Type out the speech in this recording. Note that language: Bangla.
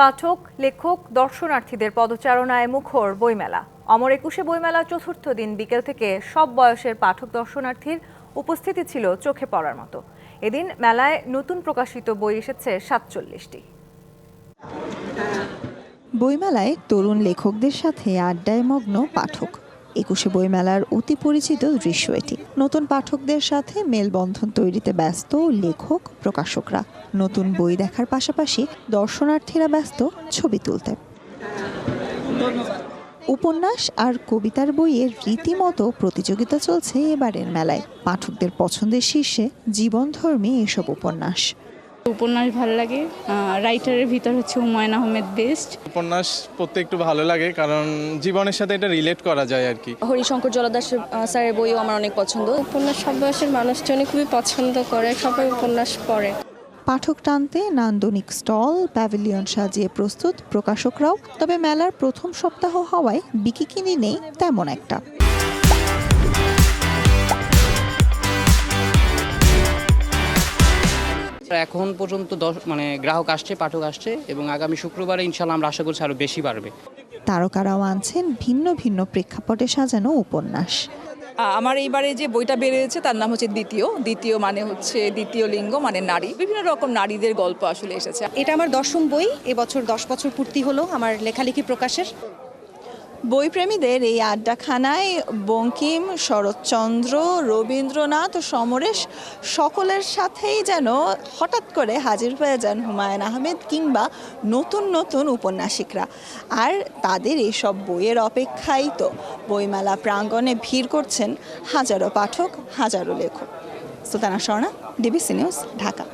পাঠক, লেখক, দর্শনার্থীদের পদচারণায় মুখর বইমেলা। অমর একুশে বইমেলা চতুর্থ দিন বিকেল থেকে সব বয়সের পাঠক, দর্শনার্থীর উপস্থিতি ছিল চোখে পড়ার মতো। এদিন মেলায় নতুন প্রকাশিত বই এসেছে সাতচল্লিশটি। বইমেলায় তরুণ লেখকদের সাথে আড্ডায় মগ্ন পাঠক। একুশে বইমেলার অতি পরিচিত দৃশ্য এটি। নতুন পাঠকদের সাথে মেলবন্ধন তৈরিতে ব্যস্ত লেখক, প্রকাশকরা। নতুন বই দেখার পাশাপাশি দর্শনার্থীরা ব্যস্ত ছবি তুলতে। উপন্যাস আর কবিতার বইয়ের রীতিমতো প্রতিযোগিতা চলছে এবারের মেলায়। পাঠকদের পছন্দের শীর্ষে জীবনধর্মী এসব উপন্যাস। উপন্যাস ভালো লাগে। রাইটারের ভিতর হচ্ছে হুমায়ুন আহমেদ বেস্ট উপন্যাস পড়তে একটু ভালো লাগে কারণ জীবনের সাথে এটা রিলেট করা যায় আর কি। হরিশঙ্কর জলদাস স্যারের বইও আমার অনেক পছন্দ। উপন্যাস সব বয়সের মানুষজনই খুবই পছন্দ করে সবাই উপন্যাস পড়ে। পাঠক টানতে নান্দনিক স্টল প্যাভিলিয়ন সাজিয়ে প্রস্তুত প্রকাশকরাও তবে মেলার প্রথম সপ্তাহ হওয়ায় বিকিকিনি নেই তেমন একটা। এখন পর্যন্ত দশ মানে গ্রাহক আসছে পাঠক আসছে এবং আগামী শুক্রবারে ইনশাল্লাহ আমরা আশা করছি আরও বেশি বাড়বে। তারকারাও আনছেন ভিন্ন ভিন্ন প্রেক্ষাপটে সাজানো উপন্যাস। আমার এইবারে যে বইটা বেরিয়েছে তার নাম হচ্ছে দ্বিতীয়। দ্বিতীয় মানে হচ্ছে দ্বিতীয় লিঙ্গ মানে নারী। বিভিন্ন রকম নারীদের গল্প আসলে এসেছে। এটা আমার দশম বই এবছর দশ বছর পূর্তি হলো আমার লেখালেখি প্রকাশের। বইপ্রেমীদের এই আড্ডাখানায় বঙ্কিম, শরৎচন্দ্র, রবীন্দ্রনাথ সমরেশ সকলের সাথেই যেন হঠাৎ করে হাজির হয়ে যান হুমায়ুন আহমেদ কিংবা নতুন নতুন উপন্যাসিকরা। আর তাদের এসব বইয়ের অপেক্ষাই তো। বইমেলা প্রাঙ্গণে ভিড় করছেন হাজারো পাঠক, হাজারো লেখক। Sutana Swarna DBC news, Dhaka.